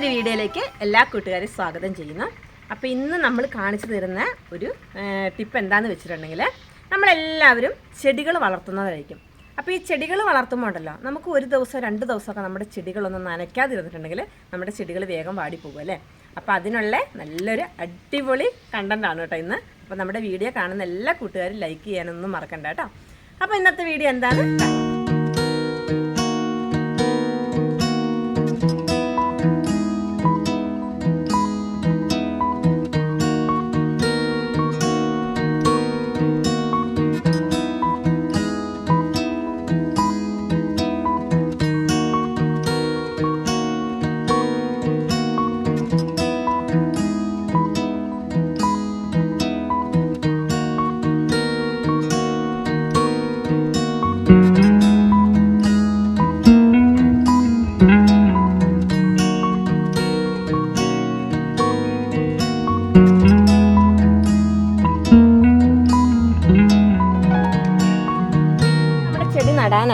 പുതിയൊരു വീഡിയോയിലേക്ക് എല്ലാ കൂട്ടുകാരെയും സ്വാഗതം ചെയ്യുന്നു. അപ്പോൾ ഇന്ന് നമ്മൾ കാണിച്ചു തരുന്ന ഒരു ടിപ്പ് എന്താണെന്ന് വെച്ചിട്ടുണ്ടെങ്കിൽ നമ്മളെല്ലാവരും ചെടികൾ വളർത്തുന്നതായിരിക്കും അപ്പോൾ ഈ ചെടികൾ വളർത്തുമ്പോൾ ഉണ്ടല്ലോ നമുക്ക് ഒരു ദിവസം രണ്ട് ദിവസമൊക്കെ നമ്മുടെ ചെടികളൊന്നും നനയ്ക്കാതിരുന്നിട്ടുണ്ടെങ്കിൽ നമ്മുടെ ചെടികൾ വേഗം വാടിപ്പോകും അല്ലേ? അപ്പോൾ അതിനുള്ള നല്ലൊരു അടിപൊളി കണ്ടന്റാണ് കേട്ടോ ഇന്ന്. അപ്പോൾ നമ്മുടെ വീഡിയോ കാണുന്ന എല്ലാ കൂട്ടുകാരും ലൈക്ക് ചെയ്യാനൊന്നും മറക്കണ്ട കേട്ടോ. അപ്പോൾ ഇന്നത്തെ വീഡിയോ എന്താണ്?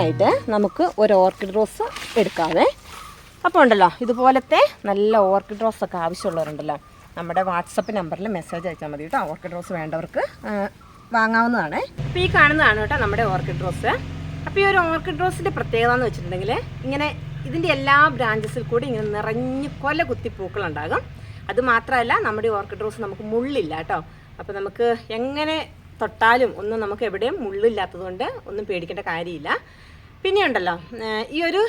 നടാനായിട്ട് നമുക്ക് ഒരു ഓർക്കിഡ് റോസ് എടുക്കാവേ. അപ്പോൾ ഉണ്ടല്ലോ ഇതുപോലത്തെ നല്ല ഓർക്കിഡ് റോസ് ഒക്കെ ആവശ്യമുള്ളവരുണ്ടല്ലോ നമ്മുടെ വാട്സപ്പ് നമ്പറിൽ മെസ്സേജ് അയച്ചാൽ മതി കേട്ടോ. ഓർക്കിഡ് റോസ് വേണ്ടവർക്ക് വാങ്ങാവുന്നതാണ്. അപ്പോൾ ഈ കാണുന്നതാണ് കേട്ടോ നമ്മുടെ ഓർക്കിഡ് റോസ് അപ്പോൾ ഈ ഒരു ഓർക്കിഡ് റോസിന്റെ പ്രത്യേകത എന്ന് വെച്ചിട്ടുണ്ടെങ്കിൽ ഇങ്ങനെ ഇതിന്റെ എല്ലാ ബ്രാഞ്ചസിൽ കൂടി ഇങ്ങനെ നിറഞ്ഞ് കൊല കുത്തി പൂക്കളുണ്ടാകും. അത് മാത്രമല്ല നമ്മുടെ ഓർക്കിഡ് റോസ് നമുക്ക് മുള്ളില്ല കേട്ടോ. അപ്പോൾ നമുക്ക് എങ്ങനെ തൊട്ടാലും ഒന്നും നമുക്ക് എവിടെയും മുള്ളില്ലാത്തതുകൊണ്ട് ഒന്നും പേടിക്കേണ്ട കാര്യമില്ല. പിന്നെ ഉണ്ടല്ലോ ഈ ഒരു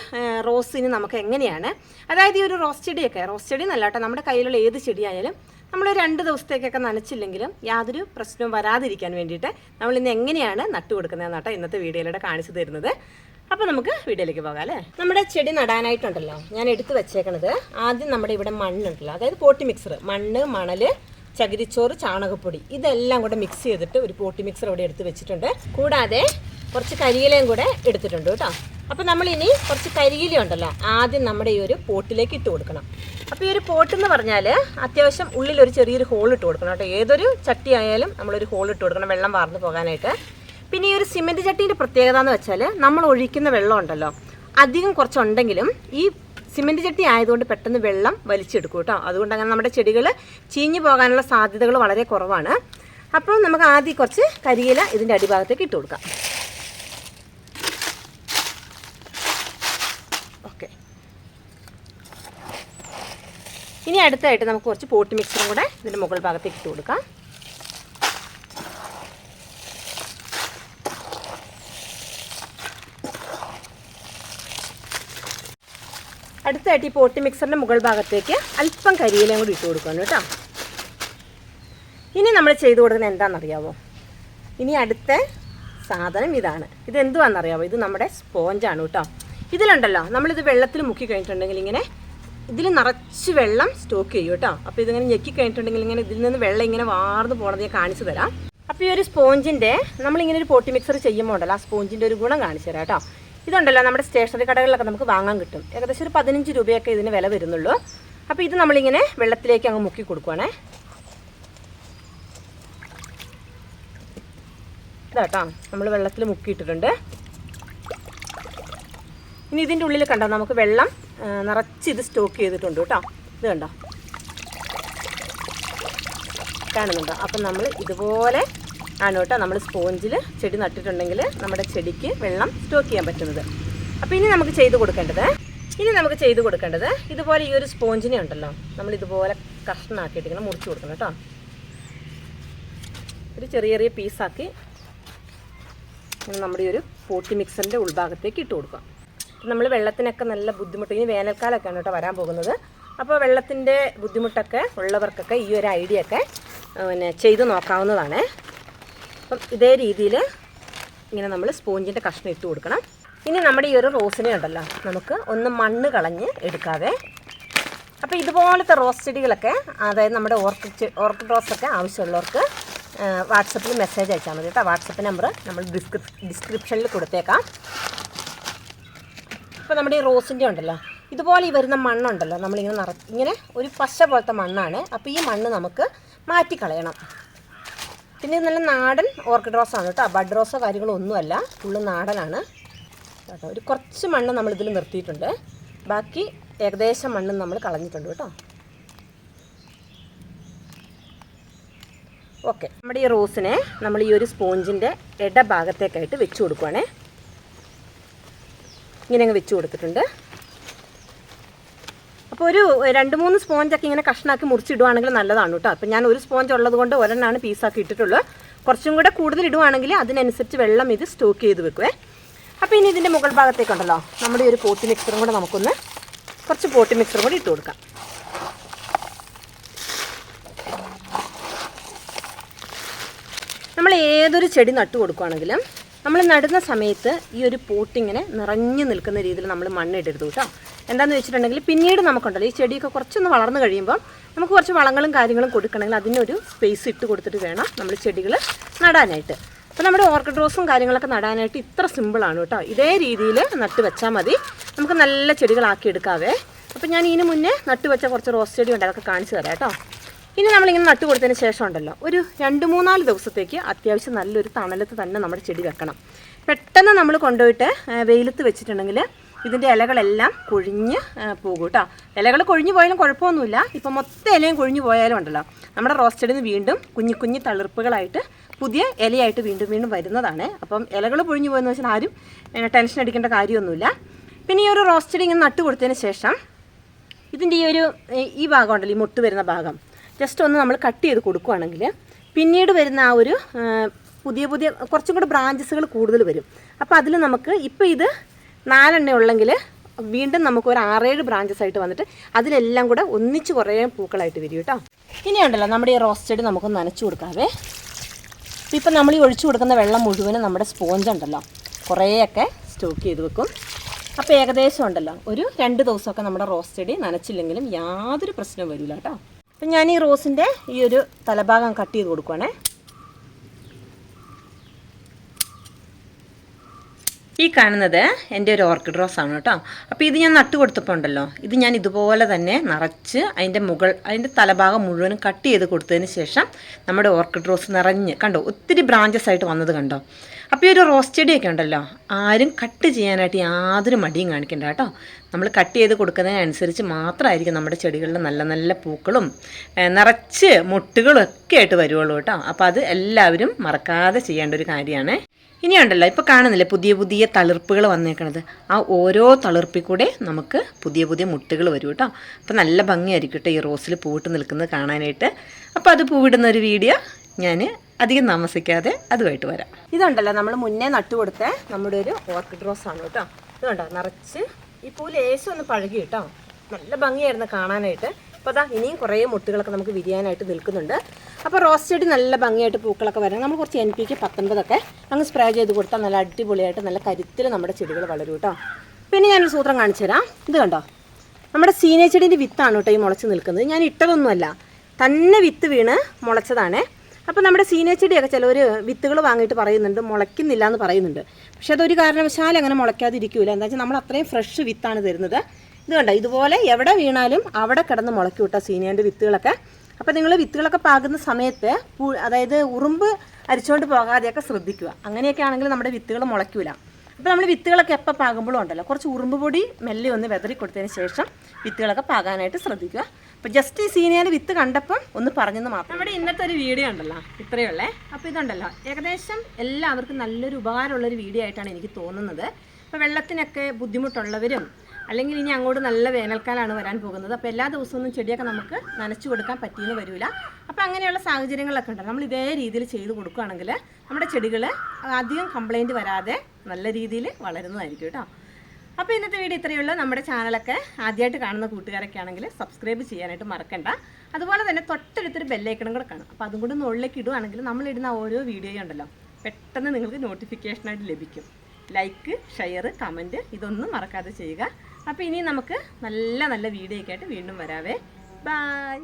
റോസിന് നമുക്ക് എങ്ങനെയാണ് അതായത് ഈ ഒരു റോസ് ചെടിയൊക്കെ റോസ് ചെടി എന്നല്ല കേട്ടോ നമ്മുടെ കയ്യിലുള്ള ഏത് ചെടിയായാലും നമ്മൾ രണ്ട് ദിവസത്തേക്കൊക്കെ നനച്ചില്ലെങ്കിലും യാതൊരു പ്രശ്നവും വരാതിരിക്കാൻ വേണ്ടിയിട്ട് നമ്മൾ ഇന്ന് എങ്ങനെയാണ് നട്ടു കൊടുക്കുന്നതെന്ന് കേട്ടോ ഇന്നത്തെ വീഡിയോയിലൂടെ കാണിച്ചു തരുന്നത്. അപ്പോൾ നമുക്ക് വീഡിയോയിലേക്ക് പോകാം അല്ലേ? നമ്മുടെ ചെടി നടാനായിട്ടുണ്ടല്ലോ ഞാൻ എടുത്തു വെച്ചേക്കണത് ആദ്യം നമ്മുടെ ഇവിടെ മണ്ണുണ്ടല്ലോ അതായത് പോട്ടി മിക്സർ മണ്ണ് മണൽ ചകിരിച്ചോറ് ചാണകപ്പൊടി ഇതെല്ലാം കൂടെ മിക്സ് ചെയ്തിട്ട് ഒരു പോട്ടി മിക്സർ ഇവിടെ എടുത്ത് വെച്ചിട്ടുണ്ട്. കൂടാതെ കുറച്ച് കരിയിലയും കൂടെ എടുത്തിട്ടുണ്ട് കേട്ടോ. അപ്പോൾ നമ്മളിനി കുറച്ച് കരിയില ഉണ്ടല്ലോ ആദ്യം നമ്മുടെ ഈ ഒരു പോട്ടിലേക്ക് ഇട്ട് കൊടുക്കണം. അപ്പോൾ ഈ ഒരു പോട്ട് എന്ന് പറഞ്ഞാൽ അത്യാവശ്യം ഉള്ളിൽ ഒരു ചെറിയൊരു ഹോൾ ഇട്ട് കൊടുക്കണം കേട്ടോ. ഏതൊരു ചട്ടി ആയാലും നമ്മളൊരു ഹോൾ ഇട്ട് കൊടുക്കണം വെള്ളം വാർന്നു പോകാനായിട്ട്. പിന്നെ ഈ ഒരു സിമെന്റ് ചട്ടീന്റെ പ്രത്യേകത എന്ന് വെച്ചാൽ നമ്മൾ ഒഴിക്കുന്ന വെള്ളം ഉണ്ടല്ലോ അധികം കുറച്ചുണ്ടെങ്കിലും ഈ സിമെന്റ് ചട്ടി ആയതുകൊണ്ട് പെട്ടെന്ന് വെള്ളം വലിച്ചെടുക്കും കേട്ടോ. അതുകൊണ്ട് അങ്ങനെ നമ്മുടെ ചെടികൾ ചീഞ്ഞു പോകാനുള്ള സാധ്യതകൾ വളരെ കുറവാണ്. അപ്പോൾ നമുക്ക് ആദ്യം കുറച്ച് കരിയില ഇതിന്റെ അടിഭാഗത്തേക്ക് ഇട്ട് കൊടുക്കാം ഓക്കെ ഇനി അടുത്തായിട്ട് നമുക്ക് കുറച്ച് പോട്ട് മിക്സറും കൂടെ ഇതിന്റെ മുകൾ ഭാഗത്തേക്ക് ഇട്ട് കൊടുക്കാം. അടുത്തായിട്ട് ഈ പോട്ടി മിക്സറിന്റെ മുകൾ ഭാഗത്തേക്ക് അല്പം കരിയിലയും കൂടി ഇട്ട് കൊടുക്കണം കേട്ടോ. ഇനി നമ്മൾ ചെയ്ത് കൊടുക്കുന്നത് എന്താണെന്നറിയാവോ? ഇനി അടുത്ത സാധനം ഇതാണ്. ഇത് എന്തുവാണെന്നറിയാവോ ഇത് നമ്മുടെ സ്പോഞ്ചാണ് കേട്ടോ. ഇതിലുണ്ടല്ലോ നമ്മളിത് വെള്ളത്തിൽ മുക്കി കഴിഞ്ഞിട്ടുണ്ടെങ്കിൽ ഇങ്ങനെ ഇതിൽ നിറച്ച് വെള്ളം സ്റ്റോക്ക് ചെയ്യും കേട്ടോ. അപ്പോൾ ഇതിങ്ങനെ ഞെക്കി കഴിഞ്ഞിട്ടുണ്ടെങ്കിൽ ഇങ്ങനെ ഇതിൽ നിന്ന് വെള്ളം ഇങ്ങനെ വാർന്ന് പോണത് ഞാൻ കാണിച്ചു തരാം. അപ്പോൾ ഈ ഒരു സ്പോഞ്ചിന്റെ നമ്മളിങ്ങനെ ഒരു പോട്ടി മിക്സർ ചെയ്യുമ്പോൾ ഉണ്ടല്ലോ ആ സ്പോഞ്ചിന്റെ ഒരു ഗുണം കാണിച്ചു തരാം കേട്ടോ. ഇതുണ്ടല്ലോ നമ്മുടെ സ്റ്റേഷനറി കടകളിലൊക്കെ നമുക്ക് വാങ്ങാൻ കിട്ടും. ഏകദേശം ഒരു പതിനഞ്ച് രൂപയൊക്കെ ഇതിന് വില വരുന്നുള്ളൂ. അപ്പോൾ ഇത് നമ്മളിങ്ങനെ വെള്ളത്തിലേക്ക് അങ്ങ് മുക്കി കൊടുക്കുവാണേ. ഇതാട്ടോ നമ്മൾ വെള്ളത്തിൽ മുക്കിയിട്ടിട്ടുണ്ട്. ഇനി ഇതിന്റെ ഉള്ളിൽ കണ്ടോ നമുക്ക് വെള്ളം നിറച്ച് ഇത് സ്റ്റോക്ക് ചെയ്തിട്ടുണ്ട് കേട്ടോ. ഇത് കണ്ടോ? കാണുന്നുണ്ടോ? അപ്പം നമ്മൾ ഇതുപോലെ ആണ് കേട്ടോ നമ്മൾ സ്പോഞ്ചിൽ ചെടി നട്ടിട്ടുണ്ടെങ്കിൽ നമ്മുടെ ചെടിക്ക് വെള്ളം സ്റ്റോക്ക് ചെയ്യാൻ പറ്റുന്നത്. അപ്പോൾ ഇനി നമുക്ക് ചെയ്ത് കൊടുക്കേണ്ടത് ഇനി നമുക്ക് ചെയ്ത് കൊടുക്കേണ്ടത് ഇതുപോലെ ഈ ഒരു സ്പോഞ്ചിനെ ഉണ്ടല്ലോ നമ്മൾ ഇതുപോലെ കഷ്ണമാക്കിയിട്ട് ഇങ്ങനെ മുറിച്ച് കൊടുക്കണം കേട്ടോ. ഒരു ചെറിയ ചെറിയ പീസാക്കി നമ്മുടെ ഈ ഒരു പോട്ടി മിക്സറിന്റെ ഉൾഭാഗത്തേക്ക് ഇട്ട് കൊടുക്കാം. നമ്മൾ വെള്ളത്തിനൊക്കെ നല്ല ബുദ്ധിമുട്ട് ഇനി വേനൽക്കാലമൊക്കെയാണ് കേട്ടോ വരാൻ പോകുന്നത്. അപ്പോൾ വെള്ളത്തിന്റെ ബുദ്ധിമുട്ടൊക്കെ ഉള്ളവർക്കൊക്കെ ഈ ഒരു ഐഡിയ ഒക്കെ പിന്നെ ചെയ്ത് നോക്കാവുന്നതാണ്. അപ്പം ഇതേ രീതിയിൽ ഇങ്ങനെ നമ്മൾ സ്പോഞ്ചിന്റെ കഷ്ണം ഇട്ട് കൊടുക്കണം. ഇനി നമ്മുടെ ഈ ഒരു റോസിനെ ഉണ്ടല്ലോ നമുക്ക് ഒന്ന് മണ്ണ് കളഞ്ഞ് എടുക്കാതെ അപ്പോൾ ഇതുപോലത്തെ റോസ് ചെടികളൊക്കെ അതായത് നമ്മുടെ ഓർക്കിഡ് ഓർക്കിഡ് റോസൊക്കെ ആവശ്യമുള്ളവർക്ക് വാട്സപ്പിൽ മെസ്സേജ് അയച്ചാൽ മതി കേട്ടോ. വാട്സപ്പ് നമ്പർ നമ്മൾ ഡിസ്ക്രിപ് ഡിസ്ക്രിപ്ഷനിൽ കൊടുത്തേക്കാം. ഇപ്പോൾ നമ്മുടെ ഈ റോസിന്റെ ഉണ്ടല്ലോ ഇതുപോലെ ഈ വരുന്ന മണ്ണുണ്ടല്ലോ നമ്മളിങ്ങനെ നിറ ഇങ്ങനെ ഒരു പശ പോലത്തെ മണ്ണാണ്. അപ്പോൾ ഈ മണ്ണ് നമുക്ക് മാറ്റിക്കളയണം. പിന്നെ നല്ല നാടൻ ഓർക്കിഡ് റോസാണ് കേട്ടോ. ബഡ് റോസോ കാര്യങ്ങളോ ഒന്നുമല്ല. ഫുള്ള് നാടനാണ്. കേട്ടോ ഒരു കുറച്ച് മണ്ണ് നമ്മളിതിൽ നിർത്തിയിട്ടുണ്ട്. ബാക്കി ഏകദേശം മണ്ണ് നമ്മൾ കളഞ്ഞിട്ടുണ്ട് കേട്ടോ. ഓക്കെ. നമ്മുടെ ഈ റോസിനെ നമ്മൾ ഈ ഒരു സ്പോഞ്ചിന്റെ ഇടഭാഗത്തേക്കായിട്ട് വെച്ച് കൊടുക്കുവാണേ. ഇങ്ങനെ അങ്ങ് വെച്ച് കൊടുത്തിട്ടുണ്ട്. അപ്പോൾ ഒരു രണ്ട് മൂന്ന് സ്പോഞ്ചൊക്കെ ഇങ്ങനെ കഷ്ണാക്കി മുറിച്ചിടുവാണെങ്കിൽ നല്ലതാണ് കേട്ടോ. അപ്പോൾ ഞാൻ ഒരു സ്പോഞ്ച് ഉള്ളത് കൊണ്ട് ഒരെണ്ണമാണ് പീസാക്കി ഇട്ടിട്ടുള്ളത്. കുറച്ചും കൂടെ കൂടുതൽ ഇടുവാണെങ്കിൽ അതിനനുസരിച്ച് വെള്ളം ഇത് സ്റ്റോക്ക് ചെയ്ത് വെക്കുവേ. അപ്പോൾ ഇനി ഇതിന്റെ മുകൾ ഭാഗത്തേക്കുണ്ടല്ലോ. നമ്മുടെ ഒരു പോട്ടി മിക്സറും കൂടെ നമുക്കൊന്ന് കുറച്ച് പോട്ടി മിക്സറും കൂടി ഇട്ട് കൊടുക്കാം. നമ്മൾ ഏതൊരു ചെടി നട്ടു കൊടുക്കുകയാണെങ്കിലും നമ്മൾ നടുന്ന സമയത്ത് ഈ ഒരു പോട്ടിങ്ങനെ നിറഞ്ഞു നിൽക്കുന്ന രീതിയിൽ നമ്മൾ മണ്ണിടരുത് കേട്ടോ. എന്താണെന്ന് വെച്ചിട്ടുണ്ടെങ്കിൽ പിന്നീട് നമുക്കുണ്ടല്ലോ ഈ ചെടിയൊക്കെ കുറച്ചൊന്ന് വളർന്നു കഴിയുമ്പോൾ നമുക്ക് കുറച്ച് വളങ്ങളും കാര്യങ്ങളും കൊടുക്കണമെങ്കിൽ അതിനൊരു സ്പേസ് ഇട്ട് കൊടുത്തിട്ട് വേണം നമ്മൾ ചെടികൾ നടാനായിട്ട്. അപ്പോൾ നമ്മുടെ ഓർക്കിഡ് റോസും കാര്യങ്ങളൊക്കെ നടാനായിട്ട് ഇത്ര സിമ്പിളാണ് കേട്ടോ. ഇതേ രീതിയിൽ നട്ട് വെച്ചാൽ മതി. നമുക്ക് നല്ല ചെടികളാക്കി എടുക്കാവേ. അപ്പോൾ ഞാൻ ഇതിന് മുന്നേ നട്ട് വെച്ച കുറച്ച് റോസ് ചെടി ഉണ്ട് അതൊക്കെ കാണിച്ചു തരാം കേട്ടോ. ഇനി നമ്മളിങ്ങനെ നട്ടു കൊടുത്തതിന് ശേഷം ഉണ്ടല്ലോ ഒരു രണ്ട് മൂന്നാൽ ദിവസത്തേക്ക് അത്യാവശ്യം നല്ലൊരു തണലത്ത് തന്നെ നമ്മുടെ ചെടി വെക്കണം. പെട്ടെന്ന് നമ്മൾ കൊണ്ടുപോയിട്ട് വെയിലത്ത് വെച്ചിട്ടുണ്ടെങ്കിൽ ഇതിന്റെ ഇലകളെല്ലാം കൊഴിഞ്ഞ് പോകും കേട്ടോ. ഇലകൾ കൊഴിഞ്ഞു പോയാലും കുഴപ്പമൊന്നുമില്ല. ഇപ്പം മൊത്തം ഇലയും കൊഴിഞ്ഞു പോയാലും ഉണ്ടല്ലോ നമ്മുടെ റോസ് ചെടിന്ന് വീണ്ടും കുഞ്ഞു കുഞ്ഞു തളിർപ്പുകളായിട്ട് പുതിയ ഇലയായിട്ട് വീണ്ടും വീണ്ടും വരുന്നതാണ്. അപ്പം ഇലകൾ പൊഴിഞ്ഞു പോയെന്ന് വെച്ചാൽ ആരും ടെൻഷൻ അടിക്കേണ്ട കാര്യമൊന്നുമില്ല. പിന്നെ ഈ ഒരു റോസ് ചെടി ഇങ്ങനെ നട്ട് കൊടുത്തതിന് ശേഷം ഇതിന്റെ ഈ ഒരു ഈ ഭാഗം ഉണ്ടല്ലോ ഈ മുട്ട് വരുന്ന ഭാഗം ജസ്റ്റ് ഒന്ന് നമ്മൾ കട്ട് ചെയ്ത് കൊടുക്കുകയാണെങ്കിൽ പിന്നീട് വരുന്ന ആ ഒരു പുതിയ പുതിയ കുറച്ചും കൂടെ ബ്രാഞ്ചസുകൾ കൂടുതൽ വരും. അപ്പോൾ അതിൽ നമുക്ക് ഇപ്പോൾ ഇത് നാലെണ്ണ ഉള്ളെങ്കിൽ വീണ്ടും നമുക്ക് ഒരു ആറേഴ് ബ്രാഞ്ചസ് ആയിട്ട് വന്നിട്ട് അതിലെല്ലാം കൂടെ ഒന്നിച്ച് കുറേ പൂക്കളായിട്ട് വരും കേട്ടോ. ഇനിയുണ്ടല്ലോ നമ്മുടെ ഈ റോസ് ചെടി നമുക്ക് നനച്ചു കൊടുക്കാവേ. ഇപ്പം നമ്മൾ ഈ ഒഴിച്ചു കൊടുക്കുന്ന വെള്ളം മുഴുവനും നമ്മുടെ സ്പോഞ്ച് ഉണ്ടല്ലോ കുറേയൊക്കെ സ്റ്റോക്ക് ചെയ്ത് വെക്കും. അപ്പോൾ ഏകദേശം ഉണ്ടല്ലോ ഒരു രണ്ട് ദിവസമൊക്കെ നമ്മുടെ റോസ് ചെടി നനച്ചില്ലെങ്കിലും യാതൊരു പ്രശ്നവും വരില്ല കേട്ടോ. അപ്പം ഞാൻ ഈ റോസിന്റെ ഈ ഒരു തലഭാഗം കട്ട് ചെയ്ത് കൊടുക്കുവാണേ. ഈ കാണുന്നത് എന്റെ ഒരു ഓർക്കിഡ് റോസ് ആണ് കേട്ടോ. അപ്പോൾ ഇത് ഞാൻ നട്ടു കൊടുത്തപ്പോൾ ഉണ്ടല്ലോ ഇത് ഞാൻ ഇതുപോലെ തന്നെ നിറച്ച് അതിന്റെ മുകൾ അതിന്റെ തലഭാഗം മുഴുവനും കട്ട് ചെയ്ത് കൊടുത്തതിന് ശേഷം നമ്മുടെ ഓർക്കിഡ് റോസ് നിറഞ്ഞ് കണ്ടോ ഒത്തിരി ബ്രാഞ്ചസ് ആയിട്ട് വന്നത് കണ്ടോ? അപ്പോൾ ഒരു റോസ് ചെടിയൊക്കെ ഉണ്ടല്ലോ ആരും കട്ട് ചെയ്യാനായിട്ട് യാതൊരു മടിയും കാണിക്കണ്ട കേട്ടോ. നമ്മൾ കട്ട് ചെയ്ത് കൊടുക്കുന്നതിനനുസരിച്ച് മാത്രമായിരിക്കും നമ്മുടെ ചെടികളിൽ നല്ല നല്ല പൂക്കളും നിറച്ച് മുട്ടുകളും ഒക്കെ ആയിട്ട് വരുവുള്ളൂ കേട്ടോ. അപ്പോൾ അത് എല്ലാവരും മറക്കാതെ ചെയ്യേണ്ട ഒരു കാര്യമാണ്. ഇനിയുണ്ടല്ലോ ഇപ്പോൾ കാണുന്നില്ലേ പുതിയ പുതിയ തളിർപ്പുകൾ വന്നേക്കണത്. ആ ഓരോ തളിർപ്പിൽ കൂടെ നമുക്ക് പുതിയ പുതിയ മുട്ടുകൾ വരും കേട്ടോ. അപ്പോൾ നല്ല ഭംഗിയായിരിക്കും കേട്ടോ ഈ റോസിൽ പൂവിട്ട് നിൽക്കുന്നത് കാണാനായിട്ട്. അപ്പോൾ അത് പൂവിടുന്ന ഒരു വീഡിയോ ഞാൻ അധികം താമസിക്കാതെ അതുമായിട്ട് വരാം. ഇതുണ്ടല്ലോ നമ്മൾ മുന്നേ നട്ടുകൊടുത്ത നമ്മുടെ ഒരു ഓർക്കിഡ് റോസ് ആണ് കേട്ടോ. ഇതുണ്ടോ നിറച്ച് ഈ പൂ ലേശം ഒന്ന് പഴകി കേട്ടോ. നല്ല ഭംഗിയായിരുന്നു കാണാനായിട്ട്. അപ്പോൾ അതാ ഇനിയും കുറേ മുട്ടുകളൊക്കെ നമുക്ക് വിരിയാനായിട്ട് നിൽക്കുന്നുണ്ട്. അപ്പോൾ റോസ് ചെടി നല്ല ഭംഗിയായിട്ട് പൂക്കളൊക്കെ വരണം. നമ്മൾ കുറച്ച് എൻ പി കെ പത്തൊൻപതൊക്കെ അങ്ങ് സ്പ്രേ ചെയ്ത് കൊടുത്താൽ നല്ല അടിപൊളിയായിട്ട് നല്ല കരുത്തിൽ നമ്മുടെ ചെടികൾ വളരും കേട്ടോ. പിന്നെ ഞാനൊരു സൂത്രം കാണിച്ചു തരാം. ഇത് കണ്ടോ? നമ്മുടെ സീനിയ ചെടീന്റെ വിത്താണ് കേട്ടോ ഈ മുളച്ച് നിൽക്കുന്നത്. ഞാൻ ഇട്ടതൊന്നുമല്ല. തന്നെ വിത്ത് വീണ് മുളച്ചതാണേ. അപ്പോൾ നമ്മുടെ സീനിയർ ചെടിയൊക്കെ ചിലവർ വിത്തുകൾ വാങ്ങിയിട്ട് പറയുന്നുണ്ട് മുളയ്ക്കുന്നില്ല എന്ന് പറയുന്നുണ്ട്. പക്ഷെ അതൊരു കാരണവശാലും അങ്ങനെ മുളയ്ക്കാതിരിക്കില്ല എന്താ വെച്ചാൽ നമ്മൾ അത്രയും ഫ്രഷ് വിത്താണ് തരുന്നത്. ഇത് കണ്ടോ? ഇതുപോലെ എവിടെ വീണാലും അവിടെ കിടന്ന് മുളയ്ക്കും കേട്ടോ സീനിയന്റെ വിത്തുകളൊക്കെ. അപ്പോൾ നിങ്ങൾ വിത്തുകളൊക്കെ പാകുന്ന സമയത്ത് അതായത് ഉറുമ്പ് അരിച്ചുകൊണ്ട് പോകാതെയൊക്കെ ശ്രദ്ധിക്കുക. അങ്ങനെയൊക്കെ ആണെങ്കിൽ നമ്മുടെ വിത്തുകൾ മുളയ്ക്കില്ല അപ്പോൾ നമ്മൾ വിത്തുകളൊക്കെ എപ്പോൾ പാകുമ്പോഴും ഉണ്ടല്ലോ. കുറച്ച് ഉറുമ്പ് പൊടി മെല്ലെ ഒന്ന് വെതറി കൊടുത്തതിന് ശേഷം വിത്തുകളൊക്കെ പാകാനായിട്ട് ശ്രദ്ധിക്കുക. അപ്പോൾ ജസ്റ്റ് ഈ സീനിയർ വിത്ത് കണ്ടപ്പം ഒന്ന് പറഞ്ഞെന്ന് മാത്രം നമ്മുടെ ഇന്നത്തെ ഒരു വീഡിയോ ഉണ്ടല്ലോ ഇത്രയേ ഉള്ളേ. അപ്പോൾ ഇതുണ്ടല്ലോ ഏകദേശം എല്ലാവർക്കും നല്ലൊരു ഉപകാരമുള്ളൊരു വീഡിയോ ആയിട്ടാണ് എനിക്ക് തോന്നുന്നത്. അപ്പോൾ വെള്ളത്തിനൊക്കെ ബുദ്ധിമുട്ടുള്ളവരും അല്ലെങ്കിൽ ഇനി അങ്ങോട്ട് നല്ല വേനൽക്കാലമാണ് വരാൻ പോകുന്നത്. അപ്പോൾ എല്ലാ ദിവസവും ചെടിയൊക്കെ നമുക്ക് നനച്ചു കൊടുക്കാൻ പറ്റിയെന്ന് വരില്ല അപ്പോൾ അങ്ങനെയുള്ള സാഹചര്യങ്ങളൊക്കെ ഉണ്ട്. നമ്മൾ ഇതേ രീതിയിൽ ചെയ്ത് കൊടുക്കുകയാണെങ്കിൽ നമ്മുടെ ചെടികൾ അധികം കംപ്ലൈന്റ് വരാതെ നല്ല രീതിയിൽ വളരുന്നതായിരിക്കും കേട്ടോ. അപ്പോൾ ഇന്നത്തെ വീഡിയോ ഇത്രയേ ഉള്ളൂ. നമ്മുടെ ചാനലൊക്കെ ആദ്യമായിട്ട് കാണുന്ന കൂട്ടുകാരൊക്കെ ആണെങ്കിൽ സബ്സ്ക്രൈബ് ചെയ്യാനായിട്ട് മറക്കണ്ട. അതുപോലെ തന്നെ തൊട്ടടുത്തൊരു ബെല്ലൈക്കണും കൂടെ കാണും. അപ്പോൾ അതും കൂടി മുകളിലേക്ക് ഇടുവാണെങ്കിൽ നമ്മളിടുന്ന ഓരോ വീഡിയോയും ഉണ്ടല്ലോ പെട്ടെന്ന് നിങ്ങൾക്ക് നോട്ടിഫിക്കേഷനായിട്ട് ലഭിക്കും. ലൈക്ക് ഷെയർ കമന്റ് ഇതൊന്നും മറക്കാതെ ചെയ്യുക. അപ്പോൾ ഇനി നമുക്ക് നല്ല നല്ല വീഡിയോ ഒക്കെ ആയിട്ട് വീണ്ടും വരാവേ. ബായ്